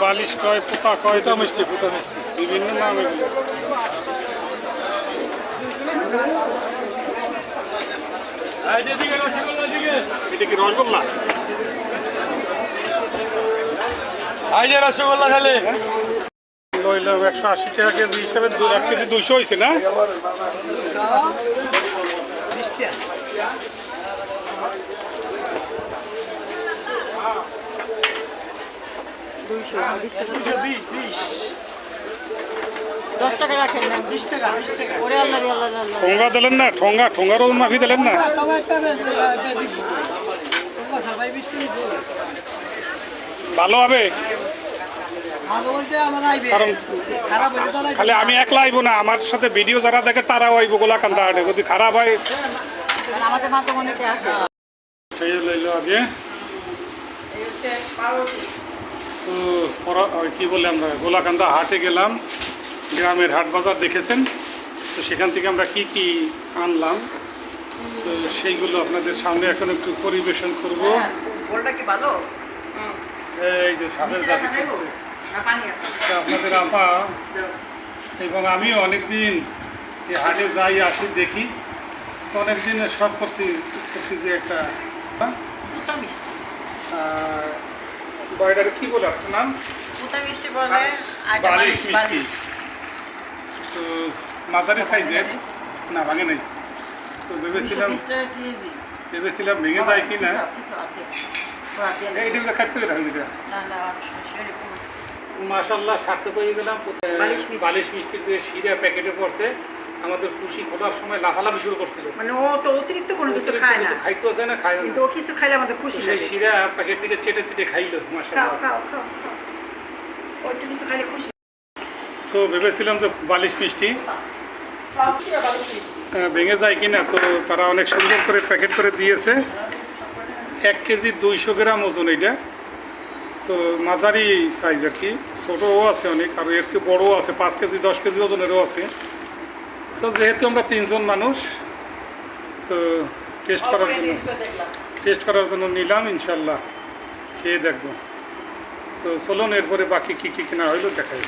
বালিশ কয় পোতা কয়? তো মিষ্টি পোতা মিষ্টি বিভিন্ন নাম এগুলো এটা কি রসগোল্লা এই যে রসগোল্লা খালি। লইলাম একশো আশি টাকা কেজি হিসাবে দু- এক কেজি দুইশো হয়েছে না দুইশো বিশ টাকা। বিশ বিশ। দশ টাকা রাখেন না। বিশ টাকা বিশ টাকা। ওরে আল্লাহ আল্লাহ আল্লাহ ঠোঙ্গা দিলেন না ঠোঙ্গা ঠোঙ্গার ওজন মাফি দিলেন না? ভালো হবে। কারণ খালি আমি একলা আইব না আমার সাথে ভিডিও যারা দেখে তারাও আইব গোলাকান্দা হাটে। যদি খারাপ হয় আমাদের মাথা মনেতে আসে। সেই লইলো আগে। তো কি বলে আমরা গোলাকান্দা হাটে গেলাম গ্রামের হাট বাজার দেখেছেন। তো সেখান থেকে আমরা কি কি আনলাম? তো সেইগুলো আপনাদের সামনে এখন একটু পরিবেশন করব। কি ভালো? এই যে সাপের জাতি আপনাদের আপা এবং আমিও অনেকদিন এই হাটে যাই আসি দেখি। তো অনেকদিন সব করছি করছি যে একটা পুতা বয়ডারে কি বলে আপনার নাম? পুতা মিষ্টি বলে বালিশ। মিষ্টি। তো মাঝারি সাইজের? না ভাঙে নাই। তো ভেবেছিলাম ভেবেছিলাম ভেঙে যায় কি না? দিয়ে কাট করে রাখি দিটা না না আর সরাসরি পুরো। মাশাল্লাহ সার্থক হয়ে গেলাম। বালিশ মিষ্টি। বালিশ মিষ্টির যে শিরা প্যাকেটে পড়ছে আমাদের খুশি খোলার সময় লাফালাফি শুরু করছিল। মানে ও তো অতিরিক্ত কোনো কিছু খায় না। খাইতেও চায় না খায় কিন্তু ও কিছু খাইলে আমাদের খুশি সেই শিরা প্যাকেট থেকে চেটে চেটে খাইলো খাও মাশাল্লাহ খাও খাও। খাও কিছু খাইলে খুশি। তো ভেবেছিলাম যে বালিশ মিষ্টি। আহ, ভেঙে যায় কিনা তো তারা অনেক সুন্দর করে প্যাকেট করে দিয়েছে। এক কেজি দুইশো গ্রাম ওজন এটা তো মাঝারি সাইজ আর কি। ছোটোও আছে অনেক আর এর চেয়ে বড়ও আছে পাঁচ কেজি দশ কেজি ওজনেরও আছে। তো যেহেতু আমরা তিনজন মানুষ তো টেস্ট করার জন্য। টেস্ট করার জন্য নিলাম ইনশাল্লাহ খেয়ে দেখব। তো চলুন এরপরে বাকি কী কী কেনা হইল দেখাই।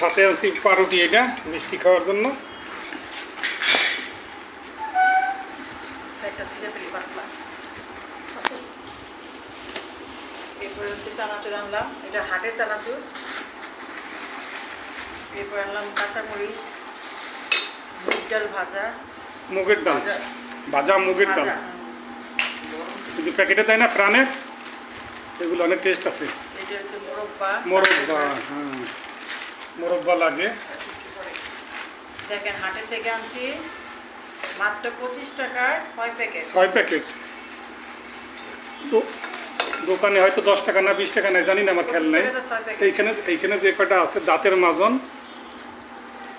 সাথে আছি পাউরুটি এটা মিষ্টি খাওয়ার জন্য। এরপরে হচ্ছে চানাচুর আনলাম। এটা হাটের চানাচুর। এরপর আনলাম কাঁচামরিচ মুগ ডাল ভাজা। মুগের ডাল? ভাজা। মুগের ডাল? এই যে প্যাকেটে দেয় না প্রাণের? এগুলো অনেক টেস্ট আছে। এটা হচ্ছে মোরব্বা। মোরব্বা হ্যাঁ। মোরব্বা লাগে। দেখেন হাটের থেকে আনছি মাত্র পঁচিশ টাকার ছয় প্যাকেট। ছয় প্যাকেট? তো দোকানে হয়তো দশ টাকা না বিশ টাকা নেই জানি না আমার খেয়াল নেই। 25 টাকাতে ছয় প্যাকেট। এইখানে এইখানে যে কয়টা আছে দাঁতের মাজন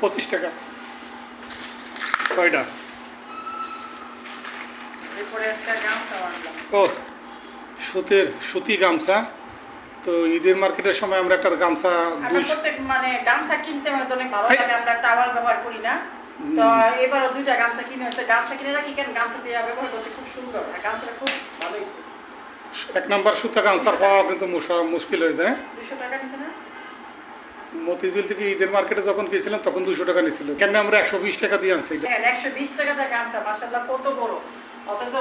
পঁচিশ টাকা। ছয়টা। ও সুতির সুতি গামছা। তো ঈদের মার্কেটের সময় আমরা একটা গামছা মানে গামছা কিনতে অনেক ভালো লাগে আমরা টাওয়াল ব্যবহার করি না। তো এবারও দুইটা গামছা কিনে হয়েছে। গামছা কিনে রাখি কেন? গামছা দিয়ে ব্যবহার করতে খুব সুন্দর। আর গামছাটা খুব ভালো হয়েছে। এক নম্বর সুতা গামছা পাওয়া কিন্তু মুশা- মুশকিল হয়ে? যায় দুশো টাকা নিছে না? মতিঝিল থেকে ঈদের মার্কেটে যখন গিয়েছিলাম তখন দুশো টাকা নিয়েছিল কেন আমরা একশো বিশ টাকা দিয়ে আনছি হ্যাঁ একশো বিশ টাকা তার গামছা মাসাল্লাহ কত বড়। অথচ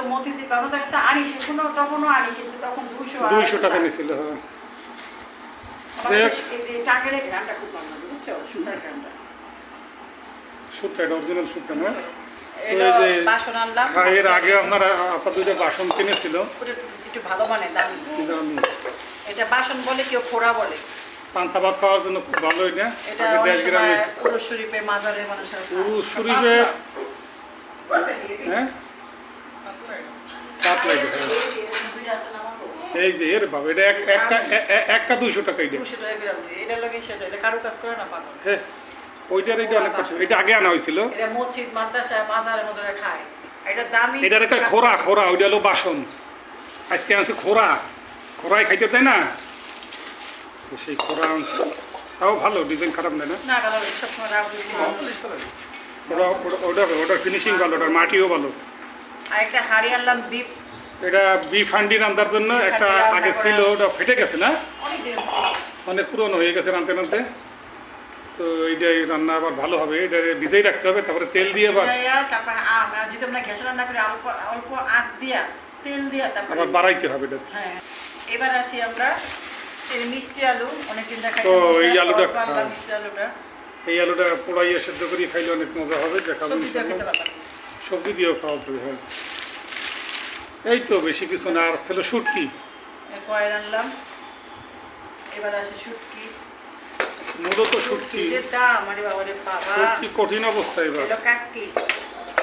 টাকা তো আনি সেখানেও তখনও আনি কিন্তু তখন দুশো দুইশো টাকা নিয়েছিল হ্যাঁ। যাই হোক। এই যে টাকার গ্রামটা খুব ভালো বুঝছ? সুতার গ্রামটা। সুতা এটা অরিজিনাল সুতা না? এটা এই যে বাসন হ্যাঁ, এর আগে আপনারা আপা দুইটা বাসন কিনেছিল। একটু ভালো মানে দামি। এটা বাসন বলে কেউ ফোড়া বলে। পান্তা ভাত খাওয়ার জন্য খুব ভালো এটা দেশ গ্রামে পুরুষ শরীফে হ্যাঁ? লাগে হ্যাঁ। আছে? এই যে এর বাবা এটা একটা একটা দুইশো টাকা এটা। দুশো টাকা আছে। হ্যাঁ ওইটার এটা অনেক কষ্ট। এটা আগে আনা হয়েছিল। এটার একটা খোরা খোরা ওইটা হলো বাসন। আজকে আনছে খোরা। খোরাই খাইতে তাই না। তো সেই খোরা আনছে তাও ভালো ডিজাইন খারাপ নেই না। ওটা ওটা- ওটার ফিনিশিং ভালো ওটার মাটিও ভালো। একটা হাড়ি আনলাম দ্বীপ এটা বিফ হান্ডি রান্নার জন্য একটা আগে ছিল ওটা ফেটে গেছে না? অনেক পুরনো হয়ে গেছে রানতে তো এইটাই রান্না আবার ভালো হবে এটা ভিজেই রাখতে হবে তারপরে তেল দিয়ে আবার তারপর যদি আমরা গ্যাসে রান্না করি অল্প অল্প আঁচ দিয়া তেল দিয়া তারপর আবার বাড়াইতে হবে এটা। হ্যাঁ। এবার আসি আমরা মিষ্টি আলু অনেকদিন দেখাই তো এই আলুটা- আনলাম হ্যাঁ। মিষ্টি আলুটা। এই আলুটা পোড়াইয়ে সেদ্ধ করিয়ে খাইলে অনেক মজা হবে দেখাবো সবজি দিয়ে খেতে ইনশাল্লাহ। পারলাম সবজি দিয়েও খাওয়া যাবে হ্যাঁ। এই তো বেশি কিছু না আর ছিল শুটকি। কয়ের আনলাম। এবার আসি শুটকি। মূলত শুটকি। শুটকি কঠিন অবস্থা এবার।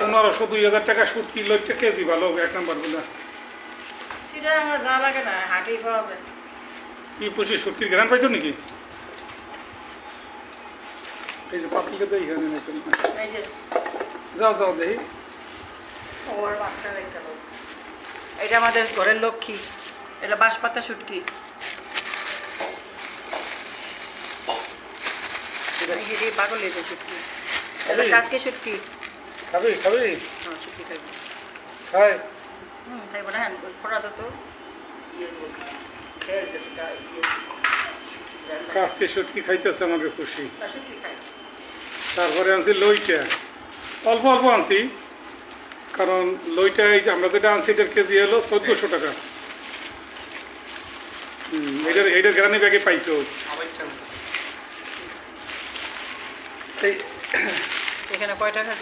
পনেরোশো দুই হাজার টাকা শুটকি লইটা কেজি ভালো এক নাম্বারগুলা। সেটা আমার যা লাগে না হাটেই পাওয়া যায়। কি পুষি শুটকির ঘ্রান পাইছো নাকি? এই যে পাতিলে তো এই যে। যাও যাও দেখি এটা আমাদের ঘরের লক্ষ্মী। এটা বাঁশপাতা শুটকি। পাগল যে শুটকি। এটা। কাজকে শুটকি। খাবি খাবি? হ্যাঁ শুটকি খাইবো খাই। হুম খাইবো না হ্যাঁ তো তো। ইয়ে আজকে শুটকি খাইতেছে আমাকে খুশি। তারপরে আনছি লইটা। অল্প অল্প আনছি। কারণ লইটা এই আমরা যেটা আনছি এটার কেজি হলো চোদ্দোশো টাকা। এটার এটার গ্রানি ব্যাগে পাইছো এখানে কয় টাকা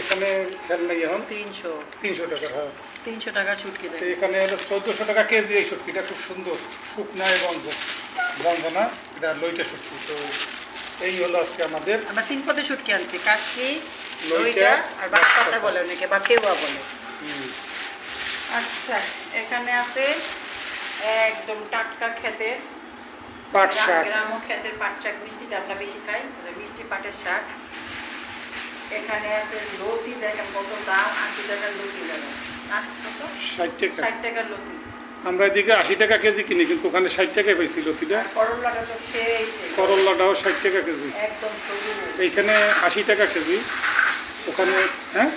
এখানে খেয়াল নেই এখন? তিনশো। তিনশো টাকা হ্যাঁ। তিনশো টাকা শুটকি তো দেয় এখানে চোদ্দোশো টাকা কেজি এই শুটকিটা খুব সুন্দর। শুকনা এবং গন্ধনা এটা লইটা শুটকি। তো এই হলো আজকে আমাদের আমরা তিন পদে শুটকি আনছি কাজকি লইটা, আর বাঁশপাতা। বলে অনেকে বা কেউয়া বলে। আচ্ছা এখানে আছে একদম টাটকা খেতে পাট শাক। গ্রাম্য খেতের পাট শাক মিষ্টিটা আমরা বেশি খাই মিষ্টি পাটের শাক। এখানে আছে লতি দেখেন কত দাম আশি টাকার লতি দেখেন ষাট টাকা। ষাট টাকার লতি। আমরা এদিকে আশি টাকা কেজি কিনি কিন্তু ওখানে ষাট টাকায় পাইছি লতিটা। করল্লাটাও ষাট টাকা কেজি। এইখানে আশি টাকা কেজি। ওখানে হ্যাঁ?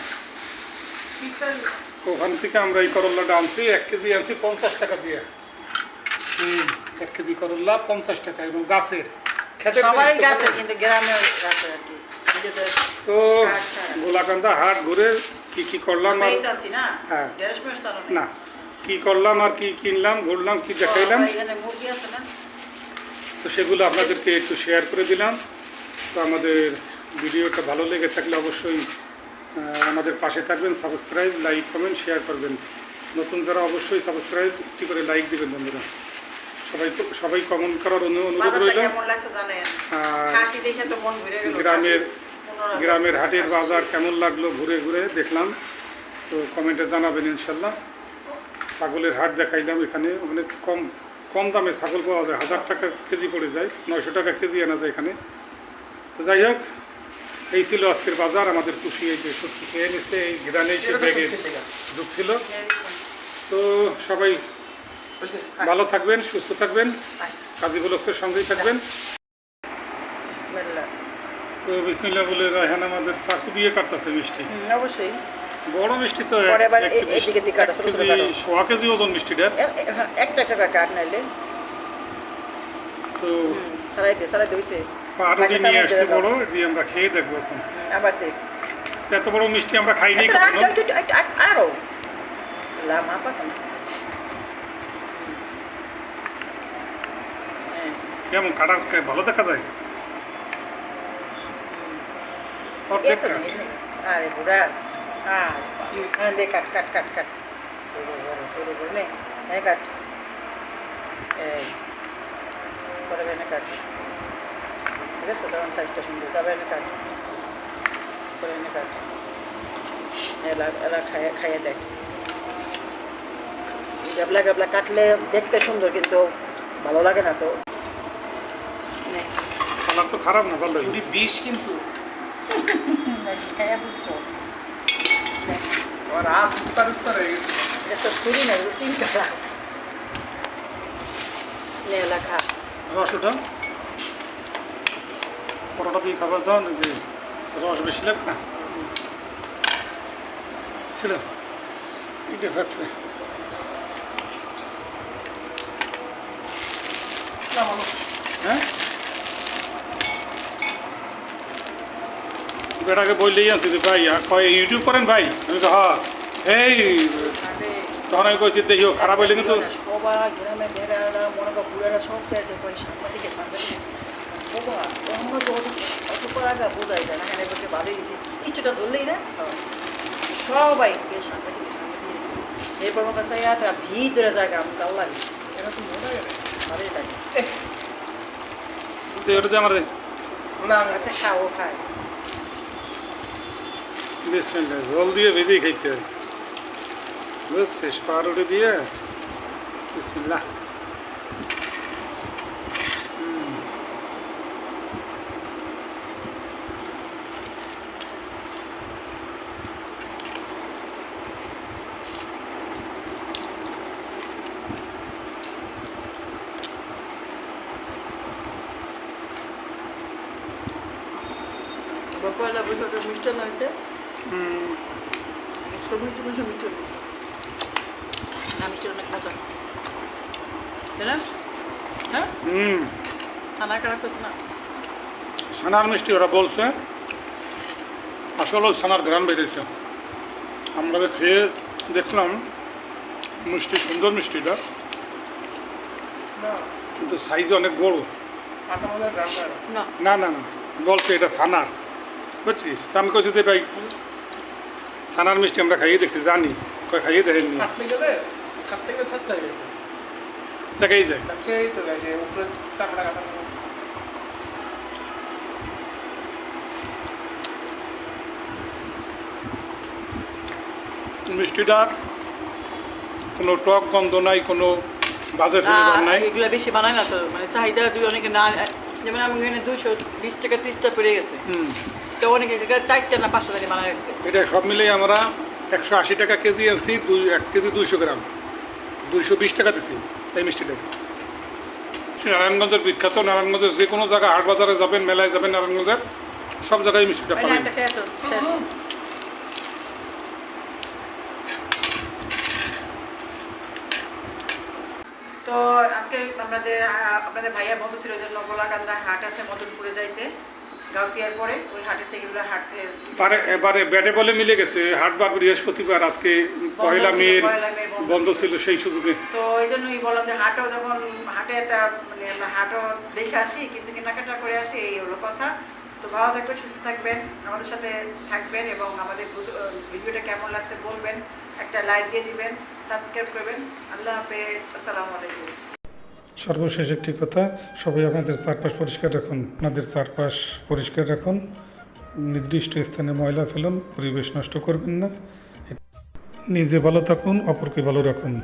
ওখান থেকে আমরা এই করল্লাটা আনছি এক কেজি আনছি পঞ্চাশ টাকা দিয়ে। এক কেজি করল্লা পঞ্চাশ টাকা এবং গাছের। খেতে সবাই গাছে কিন্তু গ্রামের গাছে আর কি। তো গোলাকান্দা হাট ঘুরে কি কি করলাম আর? হ্যাঁ। না। কি করলাম আর কি কিনলাম ঘুরলাম কি দেখাইলাম? তো সেগুলো আপনাদেরকে একটু শেয়ার করে দিলাম। তো আমাদের ভিডিওটা ভালো লেগে থাকলে অবশ্যই আমাদের পাশে থাকবেন সাবস্ক্রাইব লাইক কমেন্ট শেয়ার করবেন। নতুন যারা অবশ্যই সাবস্ক্রাইব একটি করে লাইক দিবেন বন্ধুরা। সবাই সবাই কমেন্ট করার অনুরোধ রইল। আর গ্রামের গ্রামের হাটের বাজার কেমন লাগল ঘুরে ঘুরে দেখলাম। তো কমেন্টে জানাবেন ইনশাল্লাহ ছাগলের হাট দেখাইলাম এখানে। অনেক কম কম দামে ছাগল পাওয়া যায়। হাজার টাকা কেজি পড়ে যায়। নয়শো টাকা কেজি আনা যায় এখানে। তো যাই হোক এই ছিল আজকের বাজার। আমাদের খুশি এই যে সত্যি খেয়ে নিচ্ছে এই গ্রানে সে ব্যাগে ঢুকছিল তো সবাই ভালো থাকবেন সুস্থ থাকবেন। কাজী বলক্সের সঙ্গেই থাকবেন। তো বিসমিল্লা বলে রায়হান আমাদের চাকু দিয়ে কাটতেছে মিষ্টি। অবশ্যই। বড় মিষ্টি তো। সোয়া কেজি ওজন এ- হ্যাঁ, একটা টাকা কাট নাইলে। তো সারাই দে সারাই দে পাউরুটি নিয়ে আসছে বড় দিয়ে আমরা খেয়ে দেখব এখন। আবার এত বড় মিষ্টি আমরা কখনো। আরও। লা হ্যাঁ, কেমন কাটা ভালো দেখা যায়? অর্ধেক কাট। নে। আরে বুড়া হ্যাঁ দে কাট কাট কাট কাট সরু বড় সরু নে হ্যাঁ কাট এই পরে এনে কাট ঠিক আছে তখন সাইজটা সুন্দর যাবে এনে কাট পরে এনে কাট এলা এলা খাইয়ে খাইয়ে দেখ গাবলা গাবলা কাটলে দেখতে সুন্দর কিন্তু ভালো লাগে না তো নে কালার তো খারাপ না ভালো বিষ কিন্তু খাইয়া বুঝছ আমার হাত উস্তার উস্তার হয়ে গেছে এটা তো ছুরি না রুটিন করা নে খা রস ওটা পরোটা দিয়ে খাবার যাও না যে রস বেশি লাগবে না ছিল এটা ফ্যাক্টরি হ্যাঁ? বেটাকে বললেই আছি যে ভাই আর কয় ইউটিউব করেন ভাই? আমি তো হ্যাঁ। এই তখন আমি কইছি দেখিও খারাপ হইলে কিন্তু সবাই গ্রামে বেড়ারা মনে করো বুড়ারা সব চাইছে কই সাংবাদিকে সাংবাদিক। বাবা আমরা তো অত অত বোঝাই যায় না এখানে বসে ভালোই গেছি ইচ্ছুটা ধরলেই না? সবাই কে সাংবাদিকে সাংবাদিক এসে এরপর আমার কাছে ভিতরে জায়গা আমি কাল লাগে। এটা তো মনে হয়। ভালোই লাগে। ওটা আমার না আচ্ছা খাও খায়। বিসমিল্লাহ জল দিয়ে ভেজেই খাইতে হয়। বুঝছিস পাউরুটি দিয়ে বিসমিল্লাহ হুম। পয়লা বৈশাখের মিষ্টান্ন হয়েছে হুম। না অনেক মজা। তাই না? হ্যাঁ? হুম। ছানা খারাপ হয়েছে না? ছানার মিষ্টি ওরা বলছে আসলে সানার গ্রাম বেড়েছে। আমরা যে খেয়ে দেখলাম মিষ্টি সুন্দর মিষ্টিটা না। কিন্তু সাইজ অনেক বড়। না। না। না বলছে এটা সানার। বুঝছিস? তা আমি কইছি ভাই ছানার মিষ্টি আমরা খাইয়ে দেখছি জানি। কই খাইয়ে দেখেননি যায়। মিষ্টিটা কোনো টক গন্ধ নাই কোনো বাজে ফ্লেভার নাই। এগুলো বেশি বানায় না তো মানে চাহিদা দুই অনেকে না যেমন আমি এখানে দুইশো বিশ টাকা ত্রিশটা পড়ে গেছে। হুম। তো অনেকে চারটা না পাঁচটা জানি বানায় গেছে এটা সব মিলিয়ে আমরা একশো আশি টাকা কেজি আনছি দুই এক কেজি দুইশো গ্রাম। দুইশো বিশ টাকা দিছি এই মিষ্টিটা নারায়ণগঞ্জের বিখ্যাত নারায়ণগঞ্জের যে কোনো জায়গায় হাট বাজারে যাবেন মেলায় যাবেন নারায়ণগঞ্জের সব জায়গায় মিষ্টিটা পাবেন। তো আজকে আমাদের আপনাদের ভাইয়া বন্ধু ছিল যে নগলাকান্দা হাট আছে মদনপুরে যাইতে। গাউসিয়ার পরে ওই হাটের থেকে এগুলো হাটের পারে এবারে ব্যাটে বলে মিলে গেছে। হাটবার বৃহস্পতিবার আজকে পয়লা মেয়ের বন্ধ ছিল। সেই সুযোগে। তো এই জন্যই বললাম যে হাটও যখন হাটে একটা মানে হাটও দেখে আসি কিছু কেনাকাটা করে আসি এই হলো কথা। তো ভালো থাকবেন সুস্থ থাকবেন আমাদের সাথে থাকবেন এবং আমাদের ভিডিও- ভিডিওটা কেমন লাগছে বলবেন। একটা লাইক দিয়ে দিবেন সাবস্ক্রাইব করবেন। আল্লাহ হাফেজ আসসালামু আলাইকুম। সর্বশেষ একটি কথা, সবাই আপনাদের চারপাশ পরিষ্কার রাখুন। আপনাদের চারপাশ পরিষ্কার রাখুন। নির্দিষ্ট স্থানে ময়লা ফেলুন, পরিবেশ নষ্ট করবেন না। নিজে ভালো থাকুন, অপরকে ভালো রাখুন।